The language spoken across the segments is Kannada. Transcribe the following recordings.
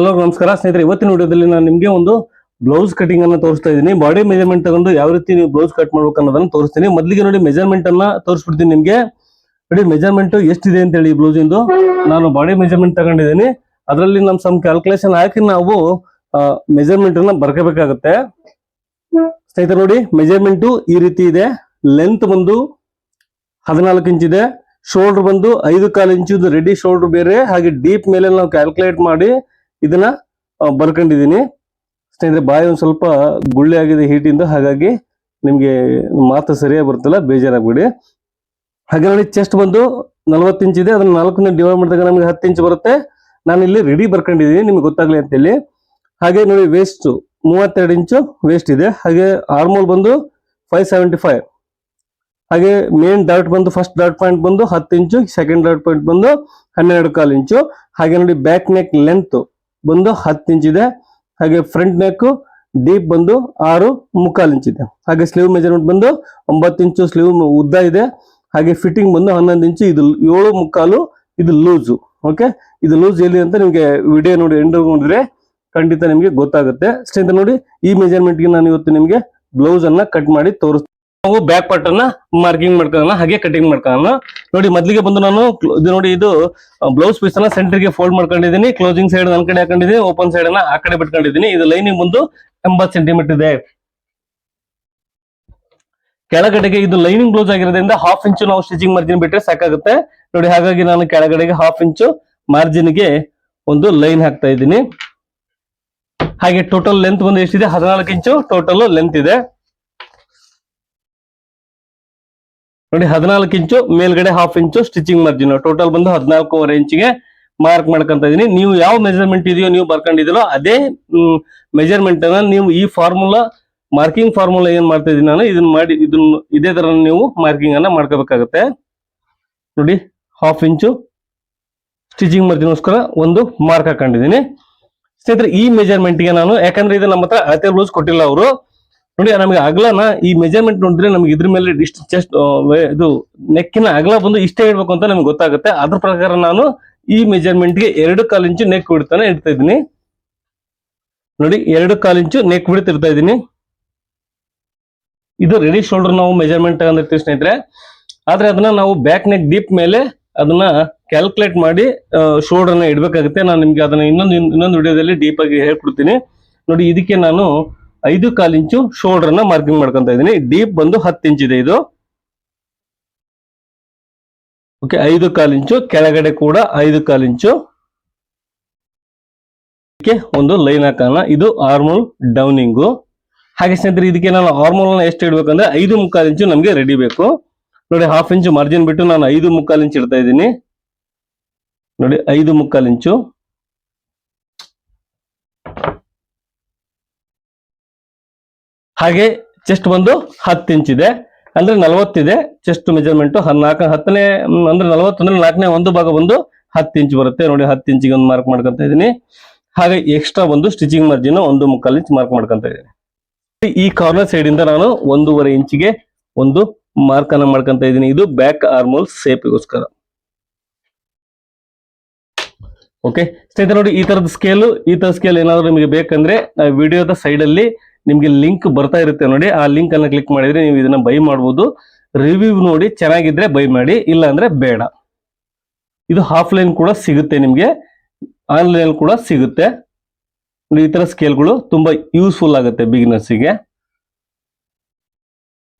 ಹಲೋ ನಮಸ್ಕಾರ ಸ್ನೇಹಿತರೆ. ಇವತ್ತಿನ ವಿಡಿಯೋದಲ್ಲಿ ನಾನು ನಿಮಗೆ ಒಂದು ಬ್ಲೌಸ್ ಕಟಿಂಗ್ ಅನ್ನ ತೋರಿಸ್ತಾ ಇದ್ದೀನಿ. ಬಾಡಿ ಮೆಜರ್ಮೆಂಟ್ ತಗೊಂಡು ಯಾವ ರೀತಿ ನೀವು ಬ್ಲೌಸ್ ಕಟ್ ಮಾಡ್ಬೇಕು ಅನ್ನೋದನ್ನ ತೋರಿಸ್ತೀನಿ. ಮೊದಲಿಗೆ ನೋಡಿ ಮೆಜರ್ಮೆಂಟ್ ಅನ್ನ ತೋರಿಸ್ಬಿಡ್ತೀನಿ ನಿಮಗೆ. ನೋಡಿ ಮೆಜರ್ಮೆಂಟ್ ಎಷ್ಟಿದೆ ಅಂತ ಹೇಳಿ ಬ್ಲೌಸ್ ಇಂದು. ನಾನು ಬಾಡಿ ಮೆಜರ್ಮೆಂಟ್ ತಗೊಂಡಿದ್ದೀನಿ. ಅದರಲ್ಲಿ ನಮ್ ಸಮ್ ಕ್ಯಾಲ್ಕುಲೇಷನ್ ಹಾಕಿ ನಾವು ಮೆಜರ್ಮೆಂಟ್ ಅನ್ನ ಬರ್ಕೋಬೇಕಾಗತ್ತೆ. ಸ್ನೇಹಿತರೆ ನೋಡಿ ಮೆಜರ್ಮೆಂಟ್ ಈ ರೀತಿ ಇದೆ. ಲೆಂತ್ ಬಂದು ಹದಿನಾಲ್ಕು ಇಂಚ್ ಇದೆ. ಶೋಲ್ಡರ್ ಬಂದು ಐದು ಕಾಲು ಇಂಚು ರೆಡಿ ಶೋಲ್ಡರ್ ಬೇರೆ. ಹಾಗೆ ಡೀಪ್ ಮೇಲೆ ನಾವು ಕ್ಯಾಲ್ಕುಲೇಟ್ ಮಾಡಿ ಇದನ್ನ ಬರ್ಕೊಂಡಿದ್ದೀನಿ. ಸ್ನೇಹಿತರೆ, ಬಾಯಿ ಒಂದು ಸ್ವಲ್ಪ ಗುಳ್ಳೆ ಆಗಿದೆ ಹೀಟಿಂದ, ಹಾಗಾಗಿ ನಿಮಗೆ ಮಾತು ಸರಿಯಾಗಿ ಬರುತ್ತಲ್ಲ, ಬೇಜಾರಾಗ್ಬಿಡಿ. ಹಾಗೆ ನೋಡಿ ಚೆಸ್ಟ್ ಬಂದು ನಲ್ವತ್ತು ಇಂಚ್ ಇದೆ, ಅದನ್ನ ನಾಲ್ಕನೇ ಡಿವೈಡ್ ಮಾಡಿದಾಗ ನಮಗೆ ಹತ್ತು ಇಂಚ್ ಬರುತ್ತೆ. ನಾನು ಇಲ್ಲಿ ರೆಡಿ ಬರ್ಕೊಂಡಿದ್ದೀನಿ, ನಿಮ್ಗೆ ಗೊತ್ತಾಗ್ಲಿ ಅಂತೇಳಿ. ಹಾಗೆ ನೋಡಿ ವೇಸ್ಟ್ ಮೂವತ್ತೆರಡು ಇಂಚು ವೇಸ್ಟ್ ಇದೆ. ಹಾಗೆ ಆರ್ಮೋಲ್ ಬಂದು ಫೈವ್ ಸೆವೆಂಟಿ ಫೈವ್ ಹಾಗೆ ಮೇನ್ ಡಾಟ್ ಬಂದು ಫಸ್ಟ್ ಡಾಟ್ ಪಾಯಿಂಟ್ ಬಂದು ಹತ್ತು ಇಂಚು ಸೆಕೆಂಡ್ ಡಾಟ್ ಪಾಯಿಂಟ್ ಬಂದು ಹನ್ನೆರಡು ಕಾಲು ಇಂಚು. ಹಾಗೆ ನೋಡಿ ಬ್ಯಾಕ್ ನೆಕ್ ಲೆಂತ್ ಬಂದು ಹತ್ತು ಇಂಚ್ ಇದೆ. ಹಾಗೆ ಫ್ರಂಟ್ ನೆಕ್ ಡೀಪ್ ಬಂದು ಆರು ಮುಕ್ಕಾಲು ಇಂಚ್ ಇದೆ. ಹಾಗೆ ಸ್ಲೀವ್ ಮೆಜರ್ಮೆಂಟ್ ಬಂದು ಒಂಬತ್ತು ಇಂಚು ಸ್ಲೀವ್ ಉದ್ದ ಇದೆ. ಹಾಗೆ ಫಿಟ್ಟಿಂಗ್ ಬಂದು ಹನ್ನೊಂದು ಇಂಚು ಇದು ಏಳು ಮುಕ್ಕಾಲು ಇದು ಲೂಸು ಓಕೆ ಇದು ಲೂಸ್ ಎಲ್ಲಿ ಅಂತ ನಿಮಗೆ ವಿಡಿಯೋ ನೋಡಿ ಎಂಡ್ ನೋಡಿದ್ರೆ ಖಂಡಿತ ನಿಮಗೆ ಗೊತ್ತಾಗುತ್ತೆ. ಸ್ಟ್ರೆಂತ್ ನೋಡಿ ಈ ಮೆಜರ್ಮೆಂಟ್ಗೆ ನಾನು ಇವತ್ತು ನಿಮಗೆ ಬ್ಲೌಸ್ ಅನ್ನ ಕಟ್ ಮಾಡಿ ತೋರಿಸ್ತೀನಿ. ನಾವು ಬ್ಯಾಕ್ ಪಾರ್ಟ್ ಅನ್ನ ಮಾರ್ಕಿಂಗ್ ಮಾಡ್ಕೊಳ್ಳೋಣ ಹಾಗೆ ಕಟಿಂಗ್ ಮಾಡ್ಕೊಳ್ಳೋಣ ನೋಡಿ, ಮೊದಲಿಗೆ ಬಂದು ನಾನು ಇದು ನೋಡಿ, ಇದು ಬ್ಲೌಸ್ ಪೀಸ್ ಅನ್ನ ಸೆಂಟರ್ಗೆ ಫೋಲ್ಡ್ ಮಾಡ್ಕೊಂಡಿದ್ದೀನಿ ಕ್ಲೋಸಿಂಗ್ ಸೈಡ್ ನನ್ನ ಕಡೆ ಹಾಕೊಂಡಿದ್ದೀನಿ ಓಪನ್ ಸೈಡ್ ಅನ್ನ ಆ ಕಡೆ ಬಿಟ್ಕೊಂಡಿದ್ದೀನಿ. ಇದು ಲೈನಿಂಗ್ ಬಂದು ಎಂಬತ್ ಸೆಂಟಿಮೀಟರ್ ಇದೆ. ಕೆಳಗಡೆಗೆ ಇದು ಲೈನಿಂಗ್ ಬ್ಲೌಸ್ ಆಗಿರೋದ್ರಿಂದ ಹಾಫ್ ಇಂಚು ನಾವು ಸ್ಟಿಚಿಂಗ್ ಮಾರ್ಜಿನ್ ಬಿಟ್ಟರೆ ಸಾಕಾಗುತ್ತೆ. ನೋಡಿ, ಹಾಗಾಗಿ ನಾನು ಕೆಳಗಡೆಗೆ ಹಾಫ್ ಇಂಚು ಮಾರ್ಜಿನ್ಗೆ ಒಂದು ಲೈನ್ ಹಾಕ್ತಾ ಇದ್ದೀನಿ. ಹಾಗೆ ಟೋಟಲ್ ಲೆಂತ್ ಬಂದು ಎಷ್ಟಿದೆ? ಹದಿನಾಲ್ಕು ಇಂಚು ಟೋಟಲ್ ಲೆಂತ್ ಇದೆ. ನೋಡಿ ಹದಿನಾಲ್ಕು ಇಂಚು, ಮೇಲ್ಗಡೆ half inch stitching margin total ಬಂದು ಹದಿನಾಲ್ಕೂವರೆ ಇಂಚಿಗೆ ಮಾರ್ಕ್ ಮಾಡ್ಕೊಂತ ಇದೀನಿ. ನೀವು ಯಾವ ಮೆಜರ್ಮೆಂಟ್ ಇದೆಯೋ ನೀವು ಬರ್ಕೊಂಡಿದ್ದೀರೋ ಅದೇ ಮೆಜರ್ಮೆಂಟ್ ಅನ್ನ ನೀವು ಈ ಫಾರ್ಮುಲಾ ಮಾರ್ಕಿಂಗ್ ಫಾರ್ಮುಲಾ ಏನ್ ಮಾಡ್ತಾ ಇದೀನಿ ನಾನು, ಇದನ್ನ ಮಾಡಿ, ಇದನ್ನ, ಇದೇ ತರ ನೀವು ಮಾರ್ಕಿಂಗ್ ಅನ್ನ ಮಾಡ್ಕೋಬೇಕಾಗತ್ತೆ. ನೋಡಿ ಹಾಫ್ ಇಂಚು ಸ್ಟಿಚಿಂಗ್ ಮಾರ್ಜಿನ್ಗೋಸ್ಕರ ಒಂದು ಮಾರ್ಕ್ ಹಾಕೊಂಡಿದ್ದೀನಿ. ಸ್ನೇಹಿತರೆ, ಈ ಮೆಜರ್ಮೆಂಟ್ಗೆ ನಾನು, ಯಾಕಂದ್ರೆ ಇದು ನಮ್ಮ ಹತ್ರ ಅಳತೆ ಬ್ಲೌಸ್ ಕೊಟ್ಟಿಲ್ಲ ಅವರು. ನೋಡಿ, ನಮಗೆ ಅಗಲನ ಈ ಮೆಜರ್ಮೆಂಟ್ ನೋಡಿದ್ರೆ ನಮಗೆ ಇದ್ರ ಮೇಲೆ ಇಷ್ಟು ಚೆಸ್ಟ್ ಇದು ನೆಕ್ಕಿನ ಅಗಲ ಬಂದು ಇಷ್ಟೇ ಇಡ್ಬೇಕು ಅಂತ ನಮ್ಗೆ ಗೊತ್ತಾಗುತ್ತೆ. ಅದ್ರ ಪ್ರಕಾರ ನಾನು ಈ ಮೆಜರ್ಮೆಂಟ್ಗೆ ಎರಡು ಕಾಲು ಇಂಚು ನೆಕ್ ಬಿಡ್ತಾನೆ ಇಡ್ತಾ ಇದ್ದೀನಿ. ನೋಡಿ, ಎರಡು ಕಾಲು ಇಂಚು ನೆಕ್ ಬಿಡ್ತಾ ಇರ್ತಾ ಇದ್ದೀನಿ. ಇದು ರೆಡಿ ಶೋಲ್ಡರ್ ನಾವು ಮೆಜರ್ಮೆಂಟ್ ತಗೊಂಡಿರ್ತೀವಿ ಸ್ನೇಹಿತರೆ. ಆದ್ರೆ ಅದನ್ನ ನಾವು ಬ್ಯಾಕ್ ನೆಕ್ ಡೀಪ್ ಮೇಲೆ ಅದನ್ನ ಕ್ಯಾಲ್ಕುಲೇಟ್ ಮಾಡಿ ಶೋಲ್ಡರ್ನ ಇಡ್ಬೇಕಾಗುತ್ತೆ. ನಾನು ನಿಮ್ಗೆ ಅದನ್ನ ಇನ್ನೊಂದು ಇನ್ನೊಂದು ವಿಡಿಯೋದಲ್ಲಿ ಡೀಪ್ ಆಗಿ ಹೇಳ್ಕೊಡ್ತೀನಿ. ನೋಡಿ, ಇದಕ್ಕೆ ನಾನು ಐದು ಕಾಲು ಇಂಚು ಶೋಲ್ಡರ್ನ ಮಾರ್ಕಿಂಗ್ ಮಾಡ್ಕೊಂತ ಇದ್ದೀನಿ. ಡೀಪ್ ಬಂದು ಹತ್ತು ಇಂಚ್ ಇದೆ ಇದು. ಓಕೆ ಐದು ಕಾಲು ಇಂಚು, ಕೆಳಗಡೆ ಕೂಡ ಐದು ಕಾಲು ಇಂಚು. ಒಂದು ಲೈನ್ ಹಾಕೋಣ. ಇದು ಆರ್ಮೋಲ್ ಡೌನಿಂಗು ಹಾಗೆ ಸ್ನೇಹಿತರೆ, ಇದಕ್ಕೆ ನಾನು ಅನ್ನ ಎಷ್ಟು ಇಡ್ಬೇಕಂದ್ರೆ ಐದು ಮುಕ್ಕಾಲು ಇಂಚು ನಮಗೆ ರೆಡಿ ಬೇಕು. ನೋಡಿ ಹಾಫ್ ಇಂಚು ಮಾರ್ಜಿನ್ ಬಿಟ್ಟು ನಾನು ಐದು ಮುಕ್ಕಾಲು ಇಂಚು ಇಡ್ತಾ ಇದ್ದೀನಿ. ನೋಡಿ, ಐದು ಮುಕ್ಕಾಲು ಇಂಚು. ಹಾಗೆ ಚೆಸ್ಟ್ ಬಂದು ಹತ್ತು ಇಂಚ್ ಇದೆ. ಅಂದ್ರೆ ನಲವತ್ತಿದೆ ಚೆಸ್ಟ್ ಮೆಜರ್ಮೆಂಟ್ ನಾಲ್ಕು ಹತ್ತನೇ ಅಂದರೆ ನಲವತ್ತು ಅಂದ್ರೆ ನಾಲ್ಕನೇ ಒಂದು ಭಾಗ ಬಂದು ಹತ್ತು ಇಂಚ್ ಬರುತ್ತೆ. ನೋಡಿ ಹತ್ತು ಇಂಚಿಗೆ ಒಂದು ಮಾರ್ಕ್ ಮಾಡ್ಕೊಂತ ಇದ್ದೀನಿ. ಹಾಗೆ ಎಕ್ಸ್ಟ್ರಾ ಬಂದು ಸ್ಟಿಚಿಂಗ್ ಮಾರ್ಜಿನ್ ಒಂದು ಮುಕ್ಕಾಲು ಇಂಚ್ ಮಾರ್ಕ್ ಮಾಡ್ಕೊಂತ ಇದ್ದೀನಿ. ಈ ಕಾರ್ನರ್ ಸೈಡ್ ಇಂದ ನಾನು ಒಂದೂವರೆ ಇಂಚಿಗೆ ಒಂದು ಮಾರ್ಕ್ ಅನ್ನ ಮಾಡ್ಕೊಂತ ಇದ್ದೀನಿ. ಇದು ಬ್ಯಾಕ್ ಆರ್ಮೋಲ್ ಸೇಫಿಗೋಸ್ಕರ ಓಕೆ ಸ್ನೇಹಿತರೆ ನೋಡಿ ಈ ತರದ ಸ್ಕೇಲು ಈ ತರ ಸ್ಕೇಲ್ ಏನಾದರೂ ನಿಮಗೆ ಬೇಕಂದ್ರೆ ವಿಡಿಯೋದ ಸೈಡ್ ಅಲ್ಲಿ ನಿಮ್ಗೆ ಲಿಂಕ್ ಬರ್ತಾ ಇರುತ್ತೆ ನೋಡಿ. ಆ ಲಿಂಕ್ ಅನ್ನು ಕ್ಲಿಕ್ ಮಾಡಿದ್ರೆ ನೀವು ಇದನ್ನ ಬೈ ಮಾಡಬಹುದು ರಿವ್ಯೂ ನೋಡಿ, ಚೆನ್ನಾಗಿದ್ರೆ ಬೈ ಮಾಡಿ ಇಲ್ಲ ಅಂದ್ರೆ ಬೇಡ. ಇದು ಆಫ್ಲೈನ್ ಕೂಡ ಸಿಗುತ್ತೆ ನಿಮಗೆ. ಆನ್ಲೈನ್ ಕೂಡ ಸಿಗುತ್ತೆ. ನೋಡಿ, ಈ ತರ ಸ್ಕೇಲ್ಗಳು ತುಂಬಾ ಯೂಸ್ಫುಲ್ ಆಗುತ್ತೆ ಬಿಗಿನರ್ಸಿಗೆ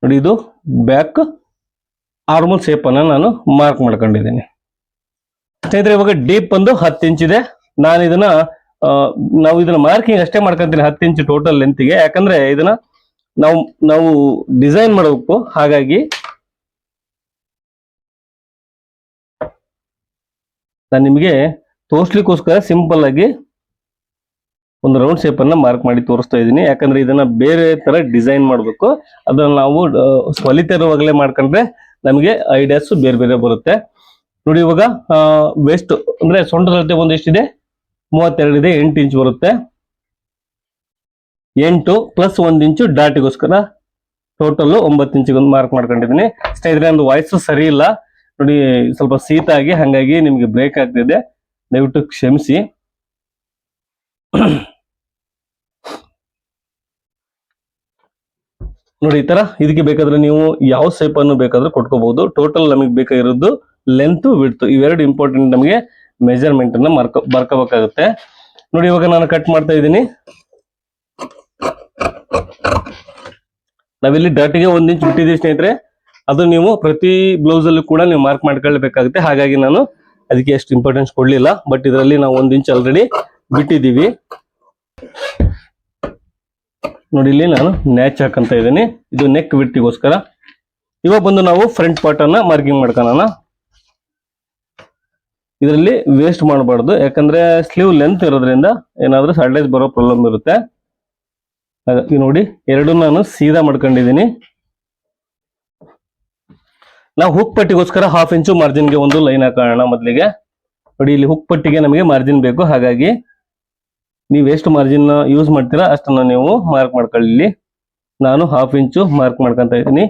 ನೋಡಿ, ಇದು ಬ್ಯಾಕ್ ಆರ್ಮಲ್ ಶೇಪ್ ಅನ್ನ ನಾನು ಮಾರ್ಕ್ ಮಾಡ್ಕೊಂಡಿದ್ದೀನಿ. ಸ್ನೇಹಿತರೆ, ಇವಾಗ ಡೀಪ್ ಬಂದು ಹತ್ತು ಇಂಚ್ ಇದೆ. ನಾನು ಇದನ್ನ ನಾವು ಇದನ್ನ ಮಾರ್ಕಿಂಗ್ ಅಷ್ಟೇ ಮಾಡ್ಕೊಂತೀನಿ ಹತ್ತು ಇಂಚ್ ಟೋಟಲ್ ಲೆಂತ್ಗೆ ಯಾಕಂದ್ರೆ ಇದನ್ನ ನಾವು ನಾವು ಡಿಸೈನ್ ಮಾಡಬೇಕು. ಹಾಗಾಗಿ ನಾನು ನಿಮಗೆ ತೋರ್ಸ್ಲಿಕ್ಕೋಸ್ಕರ ಸಿಂಪಲ್ ಆಗಿ ಒಂದು ರೌಂಡ್ ಶೇಪ್ ಅನ್ನ ಮಾರ್ಕ್ ಮಾಡಿ ತೋರಿಸ್ತಾ ಇದ್ದೀನಿ. ಯಾಕಂದ್ರೆ ಇದನ್ನ ಬೇರೆ ತರ ಡಿಸೈನ್ ಮಾಡಬೇಕು. ಅದನ್ನ ನಾವು ಸ್ವಲಿತವಾಗಲೇ ಮಾಡ್ಕೊಂಡ್ರೆ ನಮಗೆ ಐಡಿಯಾಸ್ ಬೇರೆ ಬೇರೆ ಬರುತ್ತೆ. ನೋಡಿ ಇವಾಗ ವೆಸ್ಟ್ ಅಂದ್ರೆ ಸೊಂಟದ ಅಳತೆ ಮೂವತ್ತೆರಡಿದೆ ಎಂಟು ಇಂಚ್ ಬರುತ್ತೆ. ಎಂಟು ಪ್ಲಸ್ ಒಂದು ಇಂಚು ಡಾಟಿಗೋಸ್ಕರ ಟೋಟಲ್ ಒಂಬತ್ತು ಇಂಚಿಗೆ ಒಂದು ಮಾರ್ಕ್ ಮಾಡ್ಕೊಂಡಿದ್ದೀನಿ. ಸ್ನೇಹಿತರೆ ಒಂದು ವಾಯ್ಸು ಸರಿ ಇಲ್ಲ. ನೋಡಿ, ಸ್ವಲ್ಪ ಶೀತ ಆಗಿ, ಹಾಗಾಗಿ ನಿಮಗೆ ಬ್ರೇಕ್ ಆಗ್ತಿದೆ. ದಯವಿಟ್ಟು ಕ್ಷಮಿಸಿ. ನೋಡಿ, ಈ ತರ ಇದಕ್ಕೆ ಬೇಕಾದ್ರೆ ನೀವು ಯಾವ ಶೇಪ್ ಬೇಕಾದ್ರೂ ಕೊಟ್ಕೋಬಹುದು. ಟೋಟಲ್ ನಮಗೆ ಬೇಕಾಗಿರೋದು ಲೆಂತ್ ವಿಡ್ತು ಇವೆರಡು ಇಂಪಾರ್ಟೆಂಟ್ ನಮಗೆ. ಮೆಜರ್ಮೆಂಟ್ ಅನ್ನ ಮರ್ಕ ಬರ್ಕೋಬೇಕಾಗುತ್ತೆ. ನೋಡಿ, ಇವಾಗ ನಾನು ಕಟ್ ಮಾಡ್ತಾ ಇದ್ದೀನಿ. ನಾವಿಲ್ಲಿ ಡರ್ಟಿಗೆ ಒಂದ್ ಇಂಚ್ ಬಿಟ್ಟಿದ್ದೀವಿ ಸ್ನೇಹಿತರೆ. ಅದು ನೀವು ಪ್ರತಿ ಬ್ಲೌಸ್ ಅಲ್ಲೂ ಕೂಡ ನೀವು ಮಾರ್ಕ್ ಮಾಡ್ಕೊಳ್ಬೇಕಾಗುತ್ತೆ ಹಾಗಾಗಿ ನಾನು ಅದಕ್ಕೆ ಎಷ್ಟು ಇಂಪಾರ್ಟೆನ್ಸ್ ಕೊಡ್ಲಿಲ್ಲ. ಬಟ್ ಇದರಲ್ಲಿ ನಾವು ಒಂದ್ ಇಂಚ್ ಆಲ್ರೆಡಿ ಬಿಟ್ಟಿದ್ದೀವಿ. ನೋಡಿ, ಇಲ್ಲಿ ನಾನು ನ್ಯಾಚ್ ಹಾಕಂತ ಇದ್ದೀನಿ. ಇದು ನೆಕ್ ಬಿಟ್ಟಿಗೋಸ್ಕರ ಇವಾಗ ಬಂದು ನಾವು ಫ್ರಂಟ್ ಪಾರ್ಟ್ ಅನ್ನ ಮಾರ್ಕಿಂಗ್ ಮಾಡ್ಕೊಳ್ಳೋಣ. ಇದರಲ್ಲಿ ವೇಸ್ಟ್ ಮಾಡಬಾರ್ದು. ಯಾಕಂದ್ರೆ ಸ್ಲೀವ್ ಲೆಂತ್ ಇರೋದ್ರಿಂದ ಏನಾದ್ರೂ ಸಡ್ಲೈಸ್ ಬರೋ ಪ್ರಾಬ್ಲಮ್ ಇರುತ್ತೆ. ನೋಡಿ, ಎರಡು ನಾನು ಸೀದಾ ಮಾಡ್ಕೊಂಡಿದ್ದೀನಿ. ನಾವು ಹುಕ್ ಪಟ್ಟಿಗೋಸ್ಕರ ಹಾಫ್ ಇಂಚು ಮಾರ್ಜಿನ್ಗೆ ಒಂದು ಲೈನ್ ಹಾಕೋಣ ಮೊದಲಿಗೆ. ನೋಡಿ, ಇಲ್ಲಿ ಹುಕ್ ಪಟ್ಟಿಗೆ ನಮಗೆ ಮಾರ್ಜಿನ್ ಬೇಕು. ಹಾಗಾಗಿ ನೀವು ಎಷ್ಟು ಮಾರ್ಜಿನ್ ಯೂಸ್ ಮಾಡ್ತೀರಾ, ಅಷ್ಟನ್ನು ನೀವು ಮಾರ್ಕ್ ಮಾಡ್ಕೊಳ್ಳಿ ನಾನು ಹಾಫ್ ಇಂಚು ಮಾರ್ಕ್ ಮಾಡ್ಕೊಂತ ಇದ್ದೀನಿ.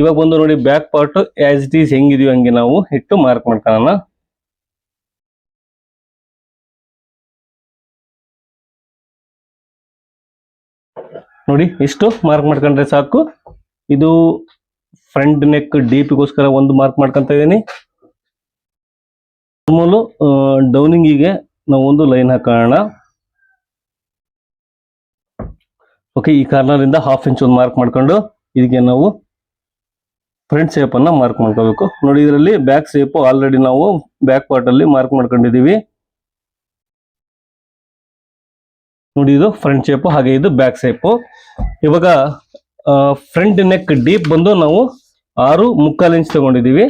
ಇವಾಗ ಬಂದು ನೋಡಿ back part as it is ಹೆಂಗಿದೆಯೋ ಹಂಗೆ ನಾವು ಇಟ್ಟು ಮಾರ್ಕ್ ಮಾಡ್ಕೊಳ್ಳೋಣ. ನೋಡಿ, ಇಷ್ಟು ಮಾರ್ಕ್ ಮಾಡ್ಕೊಂಡ್ರೆ ಸಾಕು. ಇದು ಫ್ರಂಟ್ ನೆಕ್ ಡೀಪ್ಗೋಸ್ಕರ ಒಂದು ಮಾರ್ಕ್ ಮಾಡ್ಕೊಂತ ಇದ್ದೀನಿ. ನಾರ್ಮಲ್ ಡೌನಿಂಗಿಗೆ ನಾವು ಒಂದು ಲೈನ್ ಹಾಕೋಣ. ಓಕೆ ಈ ಕಾರ್ನರಿಂದ ಹಾಫ್ ಇಂಚ್ ಒಂದು ಮಾರ್ಕ್ ಮಾಡ್ಕೊಂಡು ಇದಕ್ಕೆ ನಾವು ಫ್ರಂಟ್ ಶೇಪ್ ಅನ್ನ ಮಾರ್ಕ್ ಮಾಡ್ಕೋಬೇಕು. ನೋಡಿ, ಇದರಲ್ಲಿ ಬ್ಯಾಕ್ ಶೇಪ್ ಆಲ್ರೆಡಿ ನಾವು ಬ್ಯಾಕ್ ಪಾರ್ಟ್ ಅಲ್ಲಿ ಮಾರ್ಕ್ ಮಾಡ್ಕೊಂಡಿದೀವಿ ನೋಡಿ ಇದು ಫ್ರಂಟ್ ಶೇಪ್ ಹಾಗೆ ಇದು ಬ್ಯಾಕ್ ಶೇಪ್ ಇವಾಗ ಫ್ರಂಟ್ ನೆಕ್ ಡೀಪ್ ಬಂದು ನಾವು ಆರು ಮುಕ್ಕಾಲು ಇಂಚ್ ತಗೊಂಡಿದೀವಿ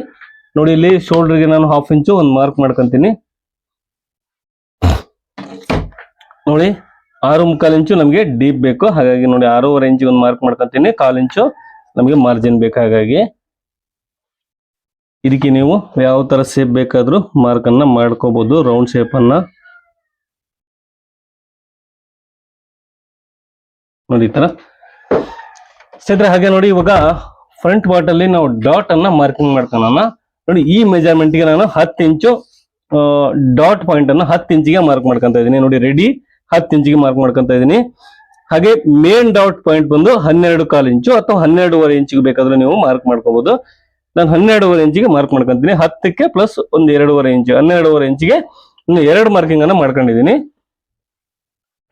ನೋಡಿ ಇಲ್ಲಿ ಶೋಲ್ಡರ್ಗೆ ನಾನು ಹಾಫ್ ಇಂಚು ಒಂದು ಮಾರ್ಕ್ ಮಾಡ್ಕೊಂತೀನಿ. ನೋಡಿ, ಆರು ಮುಕ್ಕಾಲು ಇಂಚು ನಮಗೆ ಡೀಪ್ ಬೇಕು. ಹಾಗಾಗಿ ನೋಡಿ ಆರೂವರೆ ಇಂಚಿಗೆ ಒಂದು ಮಾರ್ಕ್ ಮಾಡ್ಕೊಂತೀನಿ. ಕಾಲು ಇಂಚು ನಮಗೆ ಮಾರ್ಜಿನ್ ಬೇಕು. ಹಾಗಾಗಿ ಇದಕ್ಕೆ ನೀವು ಯಾವ ತರ ಶೇಪ್ ಬೇಕಾದರೂ ಮಾರ್ಕ್ ಅನ್ನ ಮಾಡ್ಕೋಬಹುದು ರೌಂಡ್ ಶೇಪ್ ನೋಡಿ ಈ ತರ. ಸ್ನೇಹಿತರೆ ಹಾಗೆ ನೋಡಿ, ಇವಾಗ ಫ್ರಂಟ್ ಪಾರ್ಟ್ ಅಲ್ಲಿ ನಾವು ಡಾಟ್ ಅನ್ನ ಮಾರ್ಕಿಂಗ್ ಮಾಡ್ಕೊಳ್ಳೋಣ ನೋಡಿ, ಈ ಮೆಜರ್ಮೆಂಟ್ಗೆ ನಾನು ಹತ್ತು ಇಂಚು ಡಾಟ್ ಪಾಯಿಂಟ್ ಅನ್ನ ಹತ್ತು ಇಂಚಿಗೆ ಮಾರ್ಕ್ ಮಾಡ್ಕೊಂತ ಇದ್ದೀನಿ. ನೋಡಿ ರೆಡಿ ಹತ್ತು ಇಂಚಿಗೆ ಮಾರ್ಕ್ ಮಾಡ್ಕೊಂತ ಇದ್ದೀನಿ. ಹಾಗೆ ಮೇನ್ ಡಾಟ್ ಪಾಯಿಂಟ್ ಬಂದು ಹನ್ನೆರಡು ಕಾಲು ಇಂಚು ಅಥವಾ ಹನ್ನೆರಡುವರೆ ಇಂಚಿಗೆ ಬೇಕಾದ್ರೆ ನೀವು ಮಾರ್ಕ್ ಮಾಡ್ಕೋಬಹುದು ನಾನು ಹನ್ನೆರಡುವರೆ ಇಂಚಿಗೆ ಮಾರ್ಕ್ ಮಾಡ್ಕೊಂತೀನಿ ಹತ್ತಕ್ಕೆ ಪ್ಲಸ್ ಒಂದು ಎರಡೂವರೆ ಇಂಚು, ಹನ್ನೆರಡುವರೆ ಇಂಚಿಗೆ ಇನ್ನು ಎರಡು ಮಾರ್ಕಿಂಗ್ ಅನ್ನ ಮಾಡ್ಕೊಂಡಿದ್ದೀನಿ.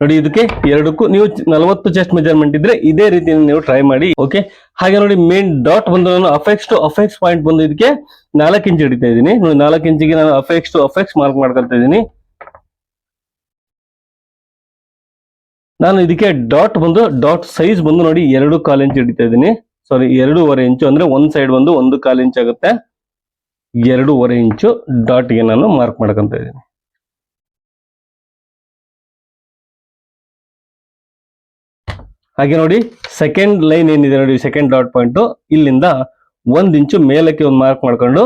ನೋಡಿ ಇದಕ್ಕೆ ಎರಡಕ್ಕೂ ನೀವು ನಲವತ್ತು ಚೆಸ್ಟ್ ಮೆಜರ್ಮೆಂಟ್ ಇದ್ರೆ ಇದೇ ರೀತಿ ನೀವು ಟ್ರೈ ಮಾಡಿ ಓಕೆ ಹಾಗೆ ನೋಡಿ ಮೇನ್ ಡಾಟ್ ಬಂದು ನಾನು ಅಫೆಕ್ಸ್ ಟು ಅಫೆಕ್ಸ್ ಪಾಯಿಂಟ್ ಬಂದು ಇದಕ್ಕೆ ನಾಲ್ಕು ಇಂಚ್ ಹಿಡಿತಾ ಇದ್ದೀನಿ. ನೋಡಿ ನಾಲ್ಕು ಇಂಚಿಗೆ ನಾನು ಅಫೆಕ್ಸ್ ಟು ಅಫೆಕ್ಸ್ ಮಾರ್ಕ್ ಮಾಡ್ಕೊಳ್ತಾ ಇದ್ದೀನಿ. ನಾನು ಇದಕ್ಕೆ ಡಾಟ್ ಬಂದು ಡಾಟ್ ಸೈಜ್ ಬಂದು ನೋಡಿ ಎರಡು ಕಾಲು ಇಂಚ್ ಹಿಡಿತಾ ಇದ್ದೀನಿ. ಸಾರಿ ಎರಡೂವರೆ ಇಂಚು ಅಂದ್ರೆ ಒಂದ್ ಸೈಡ್ ಬಂದು ಒಂದು ಕಾಲು ಇಂಚ್ ಆಗುತ್ತೆ. ಎರಡೂವರೆ ಇಂಚು ಡಾಟ್ಗೆ ನಾನು ಮಾರ್ಕ್ ಮಾಡ್ಕೊಂತ ಇದ್ದೀನಿ. ಹಾಗೆ ನೋಡಿ ಸೆಕೆಂಡ್ ಲೈನ್ ಏನಿದೆ ನೋಡಿ ಸೆಕೆಂಡ್ ಡಾಟ್ ಪಾಯಿಂಟ್ ಇಲ್ಲಿಂದ ಒಂದ್ ಇಂಚು ಮೇಲಕ್ಕೆ ಒಂದು ಮಾರ್ಕ್ ಮಾಡ್ಕೊಂಡು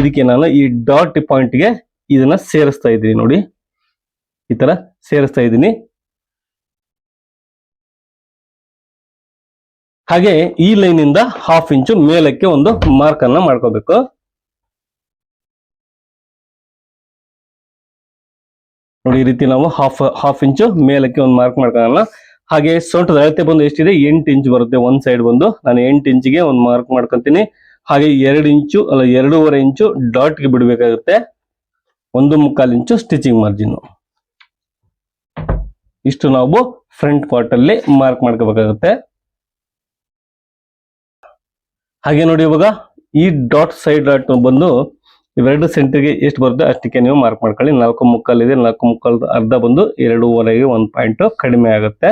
ಇದಕ್ಕೆ ನಾನು ಈ ಡಾಟ್ ಪಾಯಿಂಟ್ಗೆ ಇದನ್ನ ಸೇರಿಸ್ತಾ ಇದ್ದೀನಿ ನೋಡಿ. ಈ ತರ ಸೇರಿಸ್ತಾ ಇದ್ದೀನಿ. ಹಾಗೆ ಈ ಲೈನ್ ಇಂದ ಹಾಫ್ ಇಂಚು ಮೇಲಕ್ಕೆ ಒಂದು ಮಾರ್ಕ್ ಅನ್ನ ಮಾಡ್ಕೋಬೇಕು. ನೋಡಿ, ಈ ರೀತಿ ನಾವು ಹಾಫ್ ಹಾಫ್ ಇಂಚು ಮೇಲಕ್ಕೆ ಒಂದು ಮಾರ್ಕ್ ಮಾಡ್ಕೊಳ್ಳೋಣ ಹಾಗೆ ಸೊಂಟದ ಅಳತೆ ಬಂದು ಎಷ್ಟಿದೆ? ಎಂಟು ಇಂಚ್ ಬರುತ್ತೆ. ಒಂದ್ ಸೈಡ್ ಬಂದು ನಾನು ಎಂಟು ಇಂಚಿಗೆ ಒಂದು ಮಾರ್ಕ್ ಮಾಡ್ಕೊಂತೀನಿ. ಹಾಗೆ ಎರಡು ಇಂಚು ಅಲ್ಲ ಎರಡೂವರೆ ಇಂಚು ಡಾಟ್ಗೆ ಬಿಡಬೇಕಾಗುತ್ತೆ. ಒಂದು ಮುಕ್ಕಾಲು ಇಂಚು ಸ್ಟಿಚಿಂಗ್ ಮಾರ್ಜಿನ್ ಇಷ್ಟು ನಾವು ಫ್ರಂಟ್ ಪಾರ್ಟ್ ಅಲ್ಲಿ ಮಾರ್ಕ್ ಮಾಡ್ಕೋಬೇಕಾಗುತ್ತೆ. ಹಾಗೆ ನೋಡಿ ಇವಾಗ ಈ ಡಾಟ್ ಸೈಡ್ ಡಾಟ್ ಬಂದು ಇವೆರಡು ಸೆಂಟರ್ಗೆ ಎಷ್ಟು ಬರುತ್ತೆ? ಅಷ್ಟಕ್ಕೆ ನೀವು ಮಾರ್ಕ್ ಮಾಡ್ಕೊಳ್ಳಿ. ನಾಲ್ಕು ಮುಕ್ಕಾಲ್ ಇದೆ ನಾಲ್ಕು ಮುಕ್ಕಾಲ್ ಅರ್ಧ ಬಂದು ಎರಡೂವರೆಗೆ ಒಂದು ಪಾಯಿಂಟ್ ಕಡಿಮೆ ಆಗುತ್ತೆ.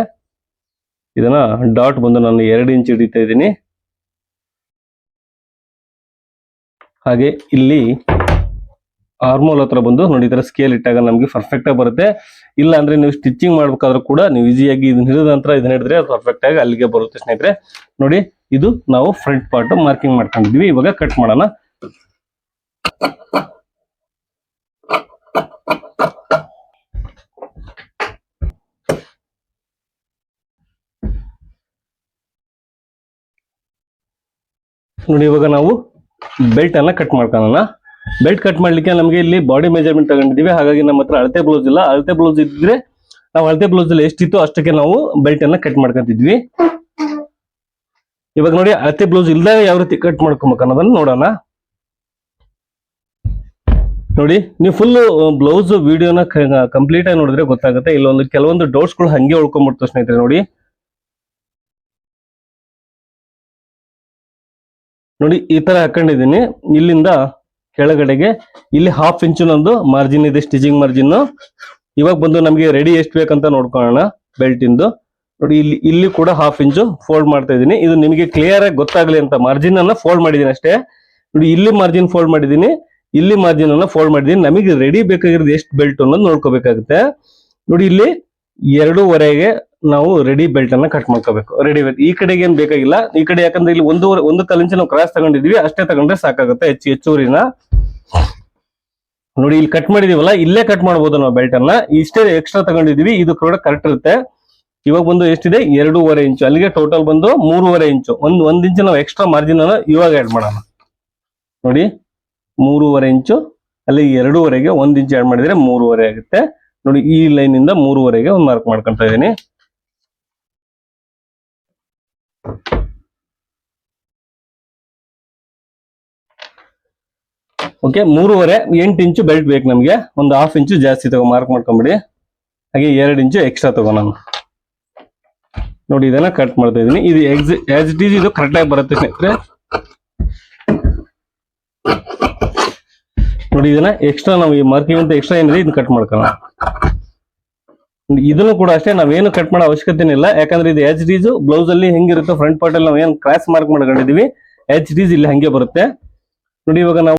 ಇದನ್ನ ಡಾಟ್ ಬಂದು ನಾನು ಎರಡು ಇಂಚ್ ಹಿಡಿತಾ ಇದ್ದೀನಿ. ಹಾಗೆ ಇಲ್ಲಿ ಆರ್ಮೋಲ್ ಹತ್ರ ಬಂದು ನೋಡಿ ಸ್ಕೇಲ್ ಇಟ್ಟಾಗ ನಮಗೆ ಪರ್ಫೆಕ್ಟ್ ಆಗಿ ಬರುತ್ತೆ. ಇಲ್ಲ ಅಂದ್ರೆ ನೀವು ಸ್ಟಿಚಿಂಗ್ ಮಾಡ್ಬೇಕಾದ್ರೂ ಕೂಡ ನೀವು ಈಸಿಯಾಗಿ ಇದನ್ನ ಹಿಡಿದ ನಂತರ ಇದನ್ನ ಹಿಡಿದ್ರೆ ಪರ್ಫೆಕ್ಟ್ ಆಗಿ ಅಲ್ಲಿಗೆ ಬರುತ್ತೆ ಸ್ನೇಹಿತರೆ. ನೋಡಿ, ಇದು ನಾವು ಫ್ರಂಟ್ ಪಾರ್ಟ್ ಮಾರ್ಕಿಂಗ್ ಮಾಡ್ಕೊಂಡಿದ್ವಿ. ಇವಾಗ ಕಟ್ ಮಾಡೋಣ. ನೋಡಿ, ಇವಾಗ ನಾವು ಬೆಲ್ಟ್ ಅನ್ನ ಕಟ್ ಮಾಡ್ಕೊಳ್ಳೋಣ. ಬೆಲ್ಟ್ ಕಟ್ ಮಾಡ್ಲಿಕ್ಕೆ ನಮಗೆ ಇಲ್ಲಿ ಬಾಡಿ ಮೆಜರ್ಮೆಂಟ್ ತಗೊಂಡಿದೀವಿ ಹಾಗಾಗಿ ನಮ್ಮ ಹತ್ರ ಅಳತೆ ಬ್ಲೌಸ್ ಇಲ್ಲ. ಅಳತೆ ಬ್ಲೌಸ್ ಇದ್ರೆ ನಾವು ಅಳತೆ ಬ್ಲೌಸ್ ಅಲ್ಲಿ ಎಷ್ಟಿತ್ತು ಅಷ್ಟಕ್ಕೆ ನಾವು ಬೆಲ್ಟ್ ಅನ್ನ ಕಟ್ ಮಾಡ್ಕೊಂತಿದ್ವಿ. ಇವಾಗ ನೋಡಿ, ಅಳತೆ ಬ್ಲೌಸ್ ಇಲ್ದಾಗ ಯಾವ ರೀತಿ ಕಟ್ ಮಾಡ್ಕೊಬೇಕು ಅನ್ನೋದನ್ನ ನೋಡೋಣ. ನೋಡಿ, ನೀವು ಫುಲ್ ಬ್ಲೌಸ್ ವಿಡಿಯೋನ ಕಂಪ್ಲೀಟ್ ಆಗಿ ನೋಡಿದ್ರೆ ಗೊತ್ತಾಗುತ್ತೆ. ಇಲ್ಲೊಂದು ಕೆಲವೊಂದು ಡೌಟ್ಸ್ಗಳು ಹಂಗೆ ಉಳ್ಕೊಂಡ್ಬಿಡ್ತು ಸ್ನೇಹಿತರೆ, ನೋಡಿ. ನೋಡಿ ಈ ತರ ಹಾಕೊಂಡಿದೀನಿ ಇಲ್ಲಿಂದ ಕೆಳಗಡೆಗೆ ಇಲ್ಲಿ ಹಾಫ್ ಇಂಚು ನಂದು ಮಾರ್ಜಿನ್ ಇದೆ ಸ್ಟಿಚಿಂಗ್ ಮಾರ್ಜಿನ್ ಇವಾಗ ಬಂದು ನಮಗೆ ರೆಡಿ ಎಷ್ಟು ಬೇಕಂತ ನೋಡ್ಕೊಳ್ಳೋಣ ಬೆಲ್ಟ್ ಇಂದು. ನೋಡಿ ಇಲ್ಲಿ ಇಲ್ಲಿ ಕೂಡ ಹಾಫ್ ಇಂಚು ಫೋಲ್ಡ್ ಮಾಡ್ತಾ ಇದ್ದೀನಿ. ಇದು ನಿಮಗೆ ಕ್ಲಿಯರ್ ಆಗಿ ಗೊತ್ತಾಗ್ಲಿ ಅಂತ ಮಾರ್ಜಿನ್ ಅನ್ನ ಫೋಲ್ಡ್ ಮಾಡಿದೀನಿ ಅಷ್ಟೇ. ನೋಡಿ ಇಲ್ಲಿ ಮಾರ್ಜಿನ್ ಫೋಲ್ಡ್ ಮಾಡಿದೀನಿ ಇಲ್ಲಿ ಮಾರ್ಜಿನ್ ಅನ್ನ ಫೋಲ್ಡ್ ಮಾಡಿದೀನಿ ನಮಗೆ ರೆಡಿ ಬೇಕಾಗಿರೋದು ಎಷ್ಟು ಬೆಲ್ಟ್ ಅನ್ನೋದು ನೋಡ್ಕೋಬೇಕಾಗುತ್ತೆ. ನೋಡಿ ಇಲ್ಲಿ ಎರಡೂವರೆಗೆ ನಾವು ರೆಡಿ ಬೆಲ್ಟ್ ಅನ್ನ ಕಟ್ ಮಾಡ್ಕೋಬೇಕು. ರೆಡಿ ಬೆಲ್ಟ್ ಈ ಕಡೆಗೆ ಏನ್ ಬೇಕಾಗಿಲ್ಲ? ಈ ಕಡೆ ಯಾಕಂದ್ರೆ ಇಲ್ಲಿ ಒಂದು ಕಾಲ್ ಇಂಚ್ ನಾವು ಕ್ರಾಸ್ ತಗೊಂಡಿದೀವಿ ಅಷ್ಟೇ ತಗೊಂಡ್ರೆ ಸಾಕಾಗುತ್ತೆ. ಹೆಚ್ಚು ಹೆಚ್ಚುವರಿನ ನೋಡಿ, ಇಲ್ಲಿ ಕಟ್ ಮಾಡಿದೀವಲ್ಲ, ಇಲ್ಲೇ ಕಟ್ ಮಾಡ್ಬೋದು ನಾವು ಬೆಲ್ಟ್ ಅನ್ನ. ಇಷ್ಟೇ ಎಕ್ಸ್ಟ್ರಾ ತಗೊಂಡಿದೀವಿ ಇದು ಕೂಡ ಕರೆಕ್ಟ್ ಇರುತ್ತೆ. ಇವಾಗ ಬಂದು ಎಷ್ಟಿದೆ? ಎರಡೂವರೆ ಇಂಚು. ಅಲ್ಲಿಗೆ ಟೋಟಲ್ ಬಂದು ಮೂರುವರೆ ಇಂಚು. ಒಂದ್ ಒಂದ್ ಇಂಚು ನಾವು ಎಕ್ಸ್ಟ್ರಾ ಮಾರ್ಜಿನ್ ಅನ್ನ ಇವಾಗ ಆಡ್ ಮಾಡೋಣ. ನೋಡಿ, ಮೂರುವರೆ ಇಂಚು. ಅಲ್ಲಿ ಎರಡೂವರೆಗೆ ಒಂದ್ ಇಂಚು ಆಡ್ ಮಾಡಿದ್ರೆ ಮೂರುವರೆ ಆಗುತ್ತೆ. ನೋಡಿ, ಈ ಲೈನ್ ಇಂದ ಮೂರುವರೆಗೆ ಒಂದು ಮಾರ್ಕ್ ಮಾಡ್ಕೊಂತ ಇದೀನಿ ಓಕೆ ಮೂರುವರೆ, ಎಂಟು ಇಂಚು ಬೆಲ್ಟ್ ಬೇಕು ನಮಗೆ. ಒಂದು ಹಾಫ್ ಇಂಚು ಜಾಸ್ತಿ ತಗೋ ಮಾರ್ಕ್ ಮಾಡ್ಕೊಂಬಿಡಿ. ಹಾಗೆ ಎರಡು ಇಂಚು ಎಕ್ಸ್ಟ್ರಾ ತಗೋ ನಾನು. ನೋಡಿ, ಇದನ್ನ ಕಟ್ ಮಾಡ್ತಾ ಇದೀನಿ. ಇದು ಎಕ್ಸ್ ಆಸ್ ಇಟ್ ಈಸ್ ಇದು ಕರೆಕ್ಟ್ ಆಗಿ ಬರುತ್ತೆ ಸ್ನೇಹಿತರೆ. ನೋಡಿ, ಇದನ್ನ ಎಕ್ಸ್ಟ್ರಾ ನಾವು ಈ ಮಾರ್ಕಿಂಗ್ ಅಂತ ಎಕ್ಸ್ಟ್ರಾ ಏನಿದೆ, ಇದನ್ನ ಕಟ್ ಮಾಡ್ಕೊಳ್ಳೋಣ. ಇದನ್ನು ಕೂಡ ಅಷ್ಟೇ ನಾವೇನು ಕಟ್ ಮಾಡೋ ಅವಶ್ಯಕತೆ ಇಲ್ಲ. ಯಾಕಂದ್ರೆ ಇದು ಎಚ್ ಡೀಸ್ ಬ್ಲೌಸ್ ಅಲ್ಲಿ ಹೆಂಗಿರುತ್ತೋ ಫ್ರಂಟ್ ಪಾರ್ಟ್ ಅಲ್ಲಿ ನಾವು ಏನು ಕ್ರಾಸ್ ಮಾರ್ಕ್ ಮಾಡ್ಕೊಂಡಿದೀವಿ. ಎಚ್ ಡೀಸ್ ಇಲ್ಲಿ ಹಂಗೆ ಬರುತ್ತೆ. ನೋಡಿ ಇವಾಗ ನಾವು